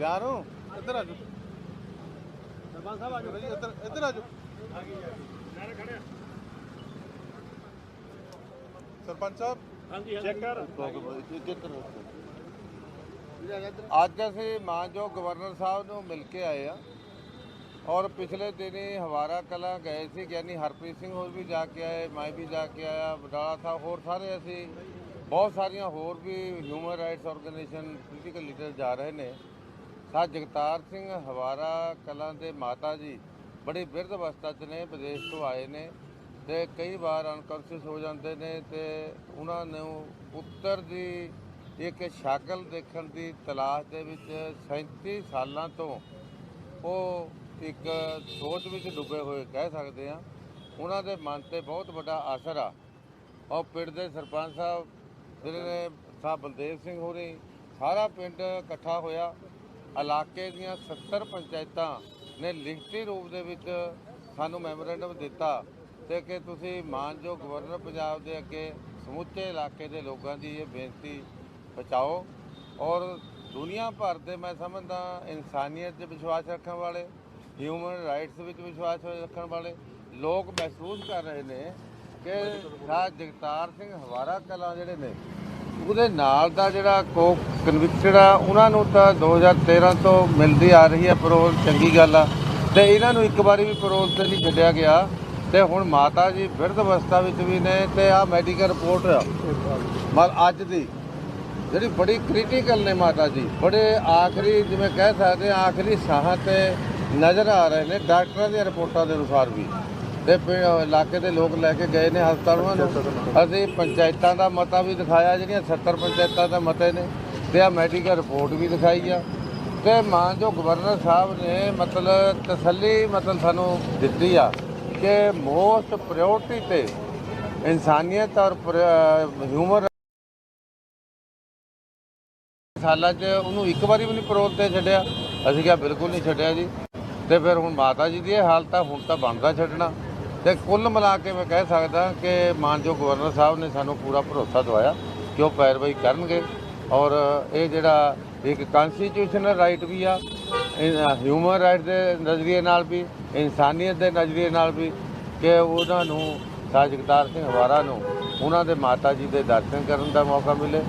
ਹੋ? ਇੱਧਰ ਆ ਸਰਪੰਚ ਸਾਹਿਬ ਆ ਜਾਓ ਇੱਧਰ ਇੱਧਰ ਆ ਜਾਓ। ਸਰਪੰਚ ਸਾਹਿਬ? ਅੱਜ ਅਸੀਂ ਮਾਨਯੋਗ ਗਵਰਨਰ ਸਾਹਿਬ ਨੂੰ ਮਿਲ ਕੇ ਆਏ ਆ ਔਰ ਪਿਛਲੇ ਦਿਨੀ ਹਵਾਰਾ ਕਲਾਂ ਗਏ ਸੀ ਗਿਆਨੀ ਹਰਪ੍ਰੀਤ ਸਿੰਘ ਹੋਰ ਵੀ ਜਾ ਕੇ ਆਏ ਮੈਂ ਵੀ ਜਾ ਕੇ ਆਇਆ ਬਡਾਲਾ ਸਾਹਿਬ ਹੋਰ ਸਾਰੇ ਅਸੀਂ ਬਹੁਤ ਸਾਰੀਆਂ ਹੋਰ ਵੀ human rights organisation political leader ਜਾ ਰਹੇ ਨੇ। ਸਾ ਜਗਤਾਰ ਸਿੰਘ ਹਵਾਰਾ ਕਲਾਂ ਦੇ ਮਾਤਾ ਜੀ ਬੜੀ ਬਿਰਧ ਅਵਸਥਾ 'ਚ ਨੇ, ਵਿਦੇਸ਼ ਤੋਂ ਆਏ ਨੇ ਤੇ ਕਈ ਵਾਰ ਅਨਕੌਂਸ਼ੀਅਸ ਹੋ ਜਾਂਦੇ ਨੇ ਤੇ ਉਹਨਾਂ ਨੂੰ ਪੁੱਤਰ ਦੀ ਇੱਕ ਸ਼ਕਲ ਦੇਖਣ ਦੀ ਤਲਾਸ਼ ਦੇ ਵਿੱਚ 37 ਸਾਲਾਂ ਤੋਂ ਉਹ ਇੱਕ ਸੋਚ ਵਿੱਚ ਡੁੱਬੇ ਹੋਏ ਕਹਿ ਸਕਦੇ ਆ ਉਹਨਾਂ ਦੇ ਮਨ ਤੇ ਬਹੁਤ ਵੱਡਾ ਅਸਰ ਆ। ਔਰ ਪਿੰਡ ਦੇ ਸਰਪੰਚ ਸਾਹਿਬ, ਜਿਹੜੇ ਨੇ, ਸਾਹਿਬ ਬਲਦੇਵ ਸਿੰਘ ਹੋਰੀ, ਸਾਰਾ ਪਿੰਡ ਇਕੱਠਾ ਹੋਇਆ। ਇਲਾਕੇ ਦੀਆਂ 70 ਪੰਚਾਇਤਾਂ ਨੇ ਲਿਖਤੀ ਰੂਪ ਦੇ ਵਿੱਚ ਸਾਨੂੰ ਮੈਮੋਰੈਂਡਮ ਦਿੱਤਾ ਤੇ ਕਿ ਤੁਸੀਂ ਮਾਨਯੋਗ ਗਵਰਨਰ ਪੰਜਾਬ ਦੇ ਅੱਗੇ ਸਮੁੱਚੇ ਇਲਾਕੇ ਦੇ ਲੋਕਾਂ ਦੀ ਇਹ ਬੇਨਤੀ ਪਹੁੰਚਾਓ। ਔਰ ਦੁਨੀਆ ਭਰ ਦੇ ਮੈਂ ਸਮਝਦਾ ਇਨਸਾਨੀਅਤ 'ਚ ਵਿਸ਼ਵਾਸ ਰੱਖਣ ਵਾਲੇ ਹਿਊਮਨ ਰਾਈਟਸ ਵਿੱਚ ਵਿਸ਼ਵਾਸ ਰੱਖਣ ਵਾਲੇ ਲੋਕ ਮਹਿਸੂਸ ਕਰ ਰਹੇ ਨੇ ਕਿ ਸਾਹ ਜਗਤਾਰ ਸਿੰਘ ਹਵਾਰਾ ਕਲਾਂ ਜਿਹੜੇ ਨੇ ਉਹਦੇ ਨਾਲ ਦਾ ਜਿਹੜਾ ਕੋ ਕਨਵਿਕਟਡ ਆ, ਉਹਨਾਂ ਨੂੰ ਤਾਂ 2013 ਤੋਂ ਮਿਲਦੀ ਆ ਰਹੀ ਹੈ ਪਰੋਲ ਚੰਗੀ ਗੱਲ ਆ। ਤੇ ਇਹਨਾਂ ਨੂੰ ਇੱਕ ਵਾਰੀ ਵੀ ਪਰੋਲ ਤੇ ਨਹੀਂ ਛੱਡਿਆ ਗਿਆ। ਤੇ ਹੁਣ ਮਾਤਾ ਜੀ ਬਿਰਧ ਅਵਸਥਾ ਵਿੱਚ ਵੀ ਨੇ ਤੇ ਆ ਮੈਡੀਕਲ ਰਿਪੋਰਟ ਆ। ਮਲ ਅੱਜ ਦੀ। ਜਿਹੜੀ ਬੜੀ ਕ੍ਰਿਟੀਕਲ ਨੇ ਮਾਤਾ ਜੀ। ਬੜੇ ਆਖਰੀ ਜਿਵੇਂ ਕਹਿ ਸਕਦੇ ਆ, ਆਖਰੀ ਸਾਹ ਤੇ ਨਜ਼ਰ ਆ ਰਹੇ ਨੇ। ਡਾਕਟਰਾਂ ਦੀਆਂ ਰਿਪੋਰਟਾਂ ਦੇ ਅਨੁਸਾਰ ਵੀ। ਤੇ ਪਿੰ- ਇਲਾਕੇ ਦੇ ਲੋਕ ਲੈ ਕੇ ਗਏ ਨੇ ਹਸਪਤਾਲਾਂ ਨੂੰ। ਅਸੀਂ ਪੰਚਾਇਤਾਂ ਦਾ ਮਤਾ ਵੀ ਦਿਖਾਇਆ, ਜਿਹੜੀਆਂ 70 ਪੰਚਾਇਤਾਂ ਦਾ ਮਤੇ ਨੇ। ਤੇ ਆ ਮੈਡੀਕਲ ਰਿਪੋਰਟ ਵੀ ਦਿਖਾਈ ਆ। ਤੇ ਮਾਨ ਜੋ ਗਵਰਨਰ ਸਾਹਿਬ ਨੇ ਮਤਲਬ ਤਸੱਲੀ ਮਤਲਬ ਸਾਨੂੰ ਦਿੱਤੀ ਆ ਕਿ ਮੋਸਟ ਪ੍ਰਾਇੋਰਟੀ ਤੇ ਇਨਸਾਨੀਅਤ ਔਰ ਹਿਊਮਨ ਸਾਲਾਂ 'ਚ ਉਹਨੂੰ ਇੱਕ ਵਾਰੀ ਵੀ ਨਹੀਂ ਪਰੋਲ ਤੇ ਛੱਡਿਆ। ਅਸੀਂ ਕਿਹਾ ਬਿਲਕੁਲ ਨਹੀਂ ਛੱਡਿਆ ਜੀ। ਤੇ ਫਿਰ ਹੁਣ ਮਾਤਾ ਜੀ ਦੀ ਇਹ ਹਾਲਤ ਆ, ਹੁਣ ਤਾਂ ਬਣਦਾ ਛੱਡਣਾ। ਤੇ ਕੁੱਲ ਮਿਲਾ ਕੇ ਮੈਂ ਕਹਿ ਸਕਦਾ ਕਿ ਮਾਨਯੋਗ ਗਵਰਨਰ ਸਾਹਿਬ ਨੇ ਸਾਨੂੰ ਪੂਰਾ ਭਰੋਸਾ ਦਵਾਇਆ ਕਿ ਉਹ ਪੈਰਵਾਈ ਕਰਨਗੇ ਔਰ ਇਹ ਜਿਹੜਾ ਇੱਕ ਕਨਸਟੀਟਿਊਸ਼ਨਲ ਰਾਈਟ ਵੀ ਆ ਹਿਊਮਨ ਰਾਈਟ ਦੇ ਨਜ਼ਰੀਏ ਨਾਲ ਵੀ, ਇਨਸਾਨੀਅਤ ਦੇ ਨਜ਼ਰੀਏ ਨਾਲ ਵੀ ਕਿ ਉਹਨਾਂ ਨੂੰ ਸਾਜਗਤਾਰ ਸਿੰਘ ਹਵਾਰਾ ਨੂੰ ਉਹਨਾਂ ਦੇ ਮਾਤਾ ਜੀ ਦੇ ਦਰਸ਼ਨ ਕਰਨ ਦਾ ਮੌਕਾ ਮਿਲੇ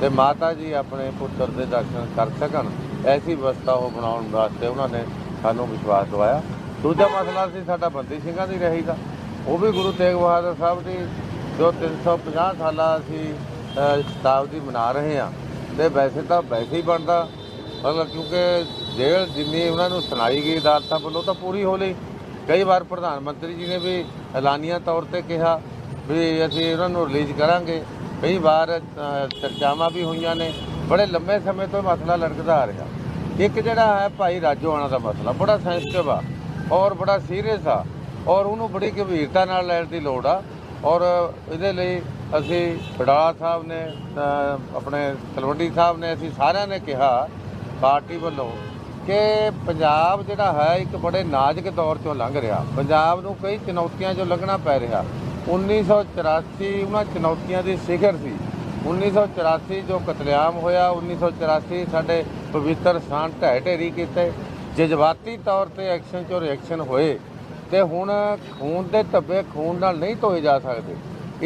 ਤੇ ਮਾਤਾ ਜੀ ਆਪਣੇ ਪੁੱਤਰ ਦੇ ਦਰਸ਼ਨ ਕਰ ਸਕਣ, ਐਸੀ ਵਿਵਸਥਾ ਉਹ ਬਣਾਉਣ ਵਾਸਤੇ ਉਹਨਾਂ ਨੇ ਸਾਨੂੰ ਵਿਸ਼ਵਾਸ ਦਵਾਇਆ। ਦੂਜਾ ਮਸਲਾ ਸੀ ਸਾਡਾ ਬੰਦੀ ਸਿੰਘਾਂ ਦੀ ਰਹੀ ਦਾ। ਉਹ ਵੀ ਗੁਰੂ ਤੇਗ ਬਹਾਦਰ ਸਾਹਿਬ ਦੀ ਜੋ 350 ਸਾਲਾ ਅਸੀਂ ਸ਼ਤਾਬਦੀ ਮਨਾ ਰਹੇ ਹਾਂ। ਤੇ ਵੈਸੇ ਤਾਂ ਵੈਸੇ ਹੀ ਬਣਦਾ। ਮਤਲਬ ਕਿਉਂਕਿ ਜੇਲ੍ਹ ਜਿੰਨੀ ਉਹਨਾਂ ਨੂੰ ਸੁਣਾਈ ਗਈ ਅਦਾਲਤਾਂ ਵੱਲੋਂ ਤਾਂ ਪੂਰੀ ਹੋ ਲਈ। ਕਈ ਵਾਰ ਪ੍ਰਧਾਨ ਮੰਤਰੀ ਜੀ ਨੇ ਵੀ ਐਲਾਨੀਆਂ ਤੌਰ ਤੇ ਕਿਹਾ ਵੀ ਅਸੀਂ ਉਹਨਾਂ ਨੂੰ ਰਿਲੀਜ਼ ਕਰਾਂਗੇ। ਕਈ ਵਾਰ ਚਰਚਾਵਾਂ ਵੀ ਹੋਈਆਂ ਨੇ। ਬੜੇ ਲੰਮੇ ਸਮੇਂ ਤੋਂ ਇਹ ਮਸਲਾ ਲੜਕਦਾ ਆ ਰਿਹਾ। ਇੱਕ ਜਿਹੜਾ ਹੈ ਭਾਈ ਰਾਜੋਆਣਾ ਦਾ ਮਸਲਾ, ਬੜਾ ਸੈਂਸਿਟਿਵ ਆ। ਔਰ ਬੜਾ ਸੀਰੀਅਸ ਆ। ਔਰ ਉਹਨੂੰ ਬੜੀ ਗੰਭੀਰਤਾ ਨਾਲ ਲੈਣ ਦੀ ਲੋੜ ਆ। ਔਰ ਇਹਦੇ ਲਈ ਅਸੀਂ ਬਡਾਲਾ ਸਾਹਿਬ ਨੇ ਆਪਣੇ ਤਲਵੰਡੀ ਸਾਹਿਬ ਨੇ ਅਸੀਂ ਸਾਰਿਆਂ ਨੇ ਕਿਹਾ, ਪਾਰਟੀ ਵੱਲੋਂ, ਕਿ ਪੰਜਾਬ ਜਿਹੜਾ ਹੈ ਇੱਕ ਬੜੇ ਨਾਜ਼ੁਕ ਦੌਰ ਚੋਂ ਲੰਘ ਰਿਹਾ। ਪੰਜਾਬ ਨੂੰ ਕਈ ਚੁਣੌਤੀਆਂ ਚੋਂ ਲੰਘਣਾ ਪੈ ਰਿਹਾ। 1984 ਉਹਨਾਂ ਚੁਣੌਤੀਆਂ ਦੀ ਸਿਖਰ ਸੀ। 1984 ਜੋ ਕਤਲੇਆਮ ਹੋਇਆ 1984 ਸਾਡੇ ਪਵਿੱਤਰ ਸਥਾਨ ਢਹਿ ਢੇਰੀ ਕੀਤੇ। ਜਜ਼ਬਾਤੀ ਤੌਰ ਤੇ ਐਕਸ਼ਨ ਚੋਂ ਰਿਐਕਸ਼ਨ ਹੋਏ ਤੇ ਹੁਣ ਖੂਨ ਦੇ ਧੱਬੇ ਖੂਨ ਨਾਲ ਨਹੀਂ ਧੋਏ ਜਾ ਸਕਦੇ।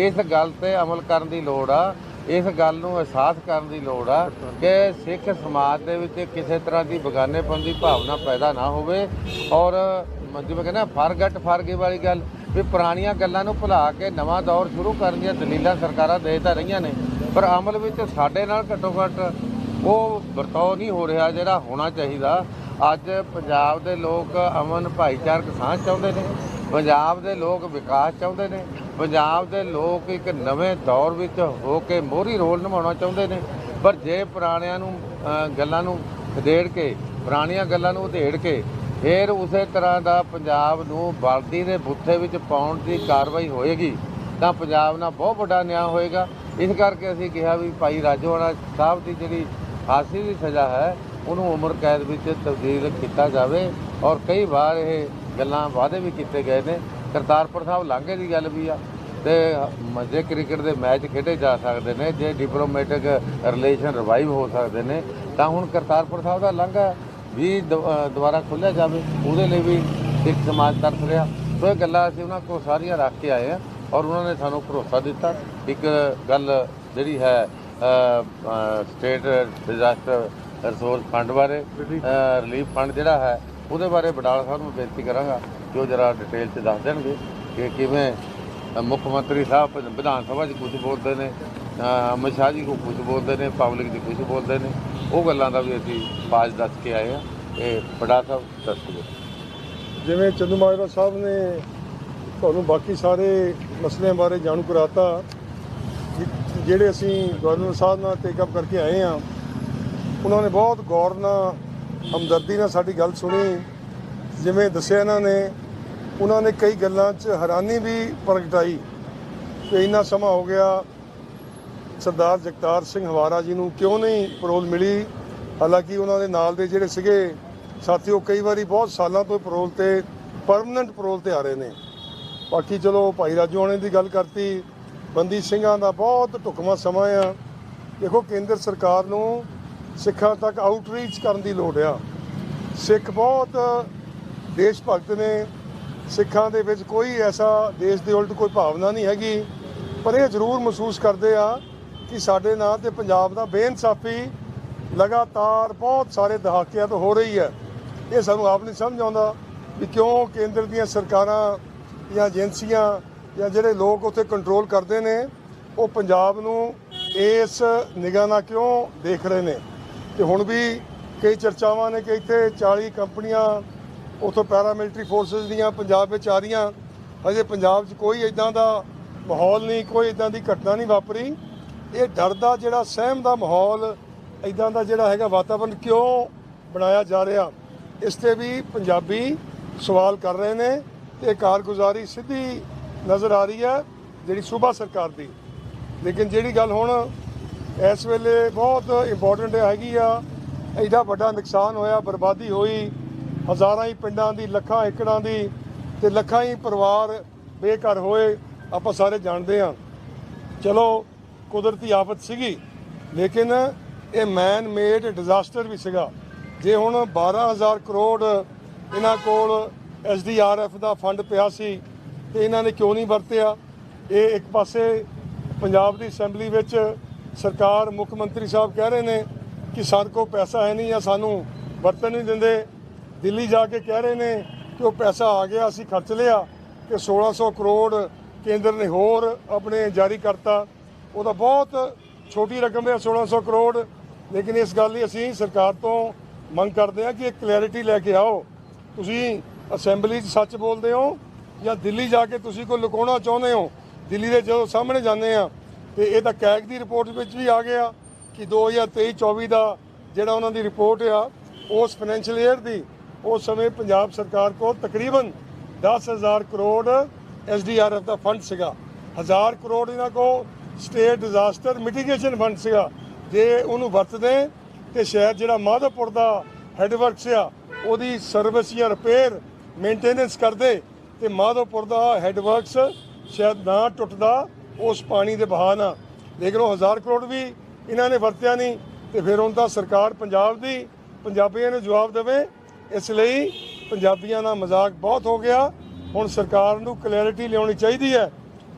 ਇਸ ਗੱਲ ਤੇ ਅਮਲ ਕਰਨ ਦੀ ਲੋੜ ਆ। ਇਸ ਗੱਲ ਨੂੰ ਅਹਿਸਾਸ ਕਰਨ ਦੀ ਲੋੜ ਆ ਕਿ ਸਿੱਖ ਸਮਾਜ ਦੇ ਵਿੱਚ ਕਿਸੇ ਤਰ੍ਹਾਂ ਦੀ ਬਗਾਨੇਪਨ ਦੀ ਭਾਵਨਾ ਪੈਦਾ ਨਾ ਹੋਵੇ। ਔਰ ਜਿਵੇਂ ਕਹਿੰਦਾ ਫਰਗਟ ਫਰਗੇ ਵਾਲੀ ਗੱਲ ਵੀ ਪੁਰਾਣੀਆਂ ਗੱਲਾਂ ਨੂੰ ਭੁਲਾ ਕੇ ਨਵਾਂ ਦੌਰ ਸ਼ੁਰੂ ਕਰਨ ਦੀਆਂ ਦਲੀਲਾਂ ਸਰਕਾਰਾਂ ਦੇ ਤਾਂ ਰਹੀਆਂ ਨੇ, ਪਰ ਅਮਲ ਵਿੱਚ ਸਾਡੇ ਨਾਲ ਘੱਟੋ ਘੱਟ ਉਹ ਵਰਤਾਓ ਨਹੀਂ ਹੋ ਰਿਹਾ ਜਿਹੜਾ ਹੋਣਾ ਚਾਹੀਦਾ। ਅੱਜ ਪੰਜਾਬ ਦੇ ਲੋਕ ਅਮਨ ਭਾਈਚਾਰਕ ਸਾਂਝ ਚਾਹੁੰਦੇ ਨੇ, ਪੰਜਾਬ ਦੇ ਲੋਕ ਵਿਕਾਸ ਚਾਹੁੰਦੇ ਨੇ, ਪੰਜਾਬ ਦੇ ਲੋਕ ਇੱਕ ਨਵੇਂ ਦੌਰ ਵਿੱਚ ਹੋ ਕੇ ਮੋਹਰੀ ਰੋਲ ਨਿਭਾਉਣਾ ਚਾਹੁੰਦੇ ਨੇ। ਪਰ ਜੇ ਪੁਰਾਣਿਆਂ ਨੂੰ ਗੱਲਾਂ ਨੂੰ ਖਦੇੜ ਕੇ, ਪੁਰਾਣੀਆਂ ਗੱਲਾਂ ਨੂੰ ਉਧੇੜ ਕੇ ਫਿਰ ਉਸੇ ਤਰ੍ਹਾਂ ਦਾ ਪੰਜਾਬ ਨੂੰ ਬਲਦੀ ਦੇ ਬੁੱਥੇ ਵਿੱਚ ਪਾਉਣ ਦੀ ਕਾਰਵਾਈ ਹੋਏਗੀ, ਤਾਂ ਪੰਜਾਬ ਨਾਲ ਬਹੁਤ ਵੱਡਾ ਨਿਆਂ ਹੋਏਗਾ। ਇਸ ਕਰਕੇ ਅਸੀਂ ਕਿਹਾ ਵੀ ਭਾਈ ਰਾਜੋਆਣਾ ਸਾਹਿਬ ਦੀ ਜਿਹੜੀ ਫਾਂਸੀ ਦੀ ਸਜ਼ਾ ਹੈ ਉਹਨੂੰ ਉਮਰ ਕੈਦ ਵਿੱਚ ਤਬਦੀਲ ਕੀਤਾ ਜਾਵੇ ਔਰ ਕਈ ਵਾਰ ਇਹ ਗੱਲਾਂ ਵਾਅਦੇ ਵੀ ਕੀਤੇ ਗਏ ਨੇ। ਕਰਤਾਰਪੁਰ ਸਾਹਿਬ ਲਾਂਘੇ ਦੀ ਗੱਲ ਵੀ ਆ ਤੇ ਮੱਝੇ ਕ੍ਰਿਕਟ ਦੇ ਮੈਚ ਖੇਡੇ ਜਾ ਸਕਦੇ ਨੇ, ਜੇ ਡਿਪਲੋਮੈਟਿਕ ਰਿਲੇਸ਼ਨ ਰਿਵਾਈਵ ਹੋ ਸਕਦੇ ਨੇ, ਤਾਂ ਹੁਣ ਕਰਤਾਰਪੁਰ ਸਾਹਿਬ ਦਾ ਲਾਂਘਾ ਵੀ ਦ- ਦੁਬਾਰਾ ਖੋਲ੍ਹਿਆ ਜਾਵੇ, ਉਹਦੇ ਲਈ ਵੀ ਸਿੱਖ ਸਮਾਜ ਤਰਫ ਰਿਹਾ। ਸੋ ਇਹ ਗੱਲਾਂ ਅਸੀਂ ਉਹਨਾਂ ਕੋਲ ਸਾਰੀਆਂ ਰੱਖ ਕੇ ਆਏ ਆ ਔਰ ਉਹਨਾਂ ਨੇ ਸਾਨੂੰ ਭਰੋਸਾ ਦਿੱਤਾ। ਇੱਕ ਗੱਲ ਜਿਹੜੀ ਹੈ ਸਟੇਟ ਡਿਜ਼ਾਸਟਰ ਰਿਸੋਰਸ ਫੰਡ ਬਾਰੇ ਰਿਲੀਫ ਫੰਡ ਜਿਹੜਾ ਹੈ ਉਹਦੇ ਬਾਰੇ ਬਡਾਲਾ ਸਾਹਿਬ ਨੂੰ ਬੇਨਤੀ ਕਰਾਂਗਾ ਕਿ ਉਹ ਜਰਾ ਡਿਟੇਲ 'ਚ ਦੱਸ ਦੇਣਗੇ ਕਿ ਕਿਵੇਂ ਮੁੱਖ ਮੰਤਰੀ ਸਾਹਿਬ ਵਿਧਾਨ ਸਭਾ 'ਚ ਕੁਝ ਬੋਲਦੇ ਨੇ ਅਮਿਤ ਸ਼ਾਹ ਜੀ ਕੋ ਕੁਝ ਬੋਲਦੇ ਨੇ ਪਬਲਿਕ 'ਚ ਕੁਝ ਬੋਲਦੇ ਨੇ ਉਹ ਗੱਲਾਂ ਦਾ ਵੀ ਅਸੀਂ ਬਾਜ ਦੱਸ ਕੇ ਆਏ ਆ ਇਹ ਬੜਾ ਸਾਹਿਬ ਦੱਸੋ ਜਿਵੇਂ ਚੰਦੂ ਮਾਜਰਾ ਸਾਹਿਬ ਨੇ ਤੁਹਾਨੂੰ ਬਾਕੀ ਸਾਰੇ ਮਸਲਿਆਂ ਬਾਰੇ ਜਾਣੂ ਕਰਾਤਾ ਜਿਹੜੇ ਅਸੀਂ ਗਵਰਨਰ ਸਾਹਿਬ ਨਾਲ ਟੇਕ ਅਪ ਕਰਕੇ ਆਏ ਆ ਉਹਨਾਂ ਨੇ ਬਹੁਤ ਗੌਰ ਨਾਲ, ਹਮਦਰਦੀ ਨਾਲ ਸਾਡੀ ਗੱਲ ਸੁਣੀ। ਜਿਵੇਂ ਦੱਸਿਆ ਇਹਨਾਂ ਨੇ, ਉਹਨਾਂ ਨੇ ਕਈ ਗੱਲਾਂ 'ਚ ਹੈਰਾਨੀ ਵੀ ਪ੍ਰਗਟਾਈ ਕਿ ਇੰਨਾ ਸਮਾਂ ਹੋ ਗਿਆ ਸਰਦਾਰ ਜਗਤਾਰ ਸਿੰਘ ਹਵਾਰਾ ਜੀ ਨੂੰ ਕਿਉਂ ਨਹੀਂ ਪਰੋਲ ਮਿਲੀ? ਹਾਲਾਂਕਿ ਉਹਨਾਂ ਦੇ ਨਾਲ ਦੇ ਜਿਹੜੇ ਸੀਗੇ ਸਾਥੀ ਉਹ ਕਈ ਵਾਰੀ ਬਹੁਤ ਸਾਲਾਂ ਤੋਂ ਪਰੋਲ ਤੇ ਪਰਮਨੈਂਟ ਪਰੋਲ ਤੇ ਆ ਰਹੇ ਨੇ। ਬਾਕੀ ਚਲੋ ਭਾਈ ਰਾਜੂ ਆਣੇ ਦੀ ਗੱਲ ਕਰਤੀ, ਬੰਦੀ ਸਿੰਘਾਂ ਦਾ ਬਹੁਤ ਢੁਕਵਾਂ ਸਮਾਂ ਆ। ਦੇਖੋ ਕੇਂਦਰ ਸਰਕਾਰ ਨੂੰ ਸਿੱਖਾਂ ਤੱਕ ਆਊਟਰੀਚ ਕਰਨ ਦੀ ਲੋੜ ਆ। ਸਿੱਖ ਬਹੁਤ ਦੇਸ਼ ਭਗਤ ਨੇ। ਸਿੱਖਾਂ ਦੇ ਵਿੱਚ ਕੋਈ ਐਸਾ ਦੇਸ਼ ਦੇ ਉਲਟ ਕੋਈ ਭਾਵਨਾ ਨਹੀਂ ਹੈਗੀ। ਪਰ ਇਹ ਜ਼ਰੂਰ ਮਹਿਸੂਸ ਕਰਦੇ ਆ ਕਿ ਸਾਡੇ ਨਾਂ ਤੇ ਪੰਜਾਬ ਦਾ ਬੇਇਨਸਾਫੀ ਲਗਾਤਾਰ ਬਹੁਤ ਸਾਰੇ ਦਹਾਕਿਆਂ ਤੋਂ ਹੋ ਰਹੀ ਹੈ। ਇਹ ਸਾਨੂੰ ਆਪ ਨਹੀਂ ਸਮਝ ਆਉਂਦਾ ਵੀ ਕਿਉਂ ਕੇਂਦਰ ਦੀਆਂ ਸਰਕਾਰਾਂ ਜਾਂ ਏਜੰਸੀਆਂ ਜਾਂ ਜਿਹੜੇ ਲੋਕ ਉੱਥੇ ਕੰਟਰੋਲ ਕਰਦੇ ਨੇ, ਉਹ ਪੰਜਾਬ ਨੂੰ ਇਸ ਨਿਗਾਹ ਨਾਲ ਕਿਉਂ ਦੇਖ ਰਹੇ ਨੇ। ਤੇ ਹੁਣ ਵੀ ਕਈ ਚਰਚਾਵਾਂ ਨੇ ਕਿ ਇੱਥੇ 40 ਕੰਪਨੀਆਂ ਉਥੋਂ ਪੈਰਾਮਿਲਟਰੀ ਫੋਰਸਸ ਦੀਆਂ ਪੰਜਾਬ ਵਿੱਚ ਆ ਰਹੀਆਂ। ਹਜੇ ਪੰਜਾਬ 'ਚ ਕੋਈ ਇਦਾਂ ਦਾ ਮਾਹੌਲ ਨਹੀਂ, ਕੋਈ ਇਦਾਂ ਦੀ ਘਟਨਾ ਨਹੀਂ ਵਾਪਰੀ। ਇਹ ਡਰ ਦਾ ਜਿਹੜਾ ਸਹਿਮ ਦਾ ਮਾਹੌਲ ਇਦਾਂ ਦਾ ਜਿਹੜਾ ਹੈਗਾ ਵਾਤਾਵਰਣ ਕਿਉਂ ਬਣਾਇਆ ਜਾ ਰਿਹਾ, ਇਸ ਤੇ ਵੀ ਪੰਜਾਬੀ ਸਵਾਲ ਕਰ ਰਹੇ ਨੇ ਤੇ ਕਾਰਗੁਜ਼ਾਰੀ ਸਿੱਧੀ ਨਜ਼ਰ ਆ ਰਹੀ ਹੈ ਜਿਹੜੀ ਸੂਬਾ ਸਰਕਾਰ ਦੀ। ਲੇਕਿਨ ਜਿਹੜੀ ਗੱਲ ਹੁਣ ਇਸ ਵੇਲੇ ਬਹੁਤ ਇੰਪੋਰਟੈਂਟ ਹੈਗੀ ਆ। ਇਹਦਾ ਵੱਡਾ ਨੁਕਸਾਨ ਹੋਇਆ, ਬਰਬਾਦੀ ਹੋਈ। ਹਜ਼ਾਰਾਂ ਹੀ ਪਿੰਡਾਂ ਦੀ, ਲੱਖਾਂ ਏਕੜਾਂ ਦੀ ਤੇ ਲੱਖਾਂ ਹੀ ਪਰਿਵਾਰ ਬੇਘਰ ਹੋਏ, ਆਪਾਂ ਸਾਰੇ ਜਾਣਦੇ ਹਾਂ। ਚਲੋ, ਕੁਦਰਤੀ ਆਫਤ ਸੀਗੀ, ਲੇਕਿਨ ਇਹ ਮੈਨ ਮੇਡ ਡਿਜ਼ਾਸਟਰ ਵੀ ਸੀਗਾ। ਜੇ ਹੁਣ 12000 ਕਰੋੜ ਇਹਨਾਂ ਕੋਲ ਐਸਡੀਆਰਐਫ ਦਾ ਫੰਡ ਪਿਆ ਸੀ, ਤੇ ਇਹਨਾਂ ਨੇ ਕਿਉਂ ਨਹੀਂ ਵਰਤਿਆ? ਇਹ ਇੱਕ ਪਾਸੇ ਪੰਜਾਬ ਦੀ ਅਸੈਂਬਲੀ ਵਿੱਚ ਸਰਕਾਰ, ਮੁੱਖ ਮੰਤਰੀ ਸਾਹਿਬ ਕਹਿ ਰਹੇ ਨੇ ਕਿ ਸਾਡੇ ਕੋਲ ਪੈਸਾ ਹੈ ਨਹੀਂ ਜਾਂ ਸਾਨੂੰ ਵਰਤਣ ਨਹੀਂ ਦਿੰਦੇ। ਦਿੱਲੀ ਜਾ ਕੇ ਕਹਿ ਰਹੇ ਨੇ ਕਿ ਉਹ ਪੈਸਾ ਆ ਗਿਆ, ਅਸੀਂ ਖਰਚ ਲਿਆ ਕਿ 1600 ਕਰੋੜ ਕੇਂਦਰ ਨੇ ਹੋਰ ਆਪਣੇ ਜਾਰੀ ਕਰਤਾ। ਉਹਦਾ ਬਹੁਤ ਛੋਟੀ ਰਕਮ ਹੈ 1600 ਕਰੋੜ। ਲੇਕਿਨ ਇਸ ਗੱਲ ਲਈ ਅਸੀਂ ਸਰਕਾਰ ਤੋਂ ਮੰਗ ਕਰਦੇ ਹਾਂ ਕਿ ਇੱਕ ਕਲੈਰਿਟੀ ਲੈ ਕੇ ਆਓ। ਤੁਸੀਂ ਅਸੈਂਬਲੀ 'ਚ ਸੱਚ ਬੋਲਦੇ ਹੋ ਜਾਂ ਦਿੱਲੀ ਜਾ ਕੇ ਤੁਸੀਂ ਕੋਈ ਲੁਕਾਉਣਾ ਚਾਹੁੰਦੇ ਹੋ? ਦਿੱਲੀ ਦੇ ਜਦੋਂ ਸਾਹਮਣੇ ਜਾਂਦੇ ਆ ਤੇ ਇਹ ਤਾਂ ਕੈਗ ਦੀ ਰਿਪੋਰਟ ਵਿੱਚ ਵੀ ਆ ਗਿਆ ਕਿ 2023-24 ਦਾ ਜਿਹੜਾ ਉਹਨਾਂ ਦੀ ਰਿਪੋਰਟ ਆ, ਉਸ ਫਾਈਨੈਂਸ਼ੀਅਲ ਈਅਰ ਦੀ, ਉਸ ਸਮੇਂ ਪੰਜਾਬ ਸਰਕਾਰ ਕੋਲ ਤਕਰੀਬਨ 10000 ਕਰੋੜ ਐਸਡੀਆਰਐਫ ਦਾ ਫੰਡ ਸੀਗਾ। 1000 ਕਰੋੜ ਇਹਨਾਂ ਕੋਲ ਸਟੇਟ ਡਿਜ਼ਾਸਟਰ ਮਿਟੀਗੇਸ਼ਨ ਫੰਡ ਸੀਗਾ। ਜੇ ਉਹਨੂੰ ਵਰਤਦੇ ਤੇ ਸ਼ਾਇਦ ਜਿਹੜਾ ਮਾਧੋਪੁਰ ਦਾ ਹੈਡਵਰਕਸ ਆ ਉਹਦੀ ਸਰਵਿਸ ਜਾਂ ਰਿਪੇਅਰ ਮੇਨਟੇਨੈਂਸ ਕਰਦੇ ਤੇ ਮਾਧੋਪੁਰ ਦਾ ਹੈਡਵਰਕਸ ਸ਼ਾਇਦ ਨਾ ਟੁੱਟਦਾ। ਉਸ ਪਾਣੀ ਦੇ ਬਹਾਅ ਨਾਲ ਲੇਕਿਨ ਉਹ 1000 ਕਰੋੜ ਵੀ ਇਹਨਾਂ ਨੇ ਵਰਤਿਆ ਨਹੀਂ, ਤੇ ਫਿਰ ਹੁਣ ਤਾਂ ਸਰਕਾਰ ਪੰਜਾਬ ਦੀ ਪੰਜਾਬੀਆਂ ਨੂੰ ਜਵਾਬ ਦੇਵੇ। ਇਸ ਲਈ ਪੰਜਾਬੀਆਂ ਦਾ ਮਜ਼ਾਕ ਬਹੁਤ ਹੋ ਗਿਆ। ਹੁਣ ਸਰਕਾਰ ਨੂੰ ਕਲੈਰਿਟੀ ਲਿਆਉਣੀ ਚਾਹੀਦੀ ਹੈ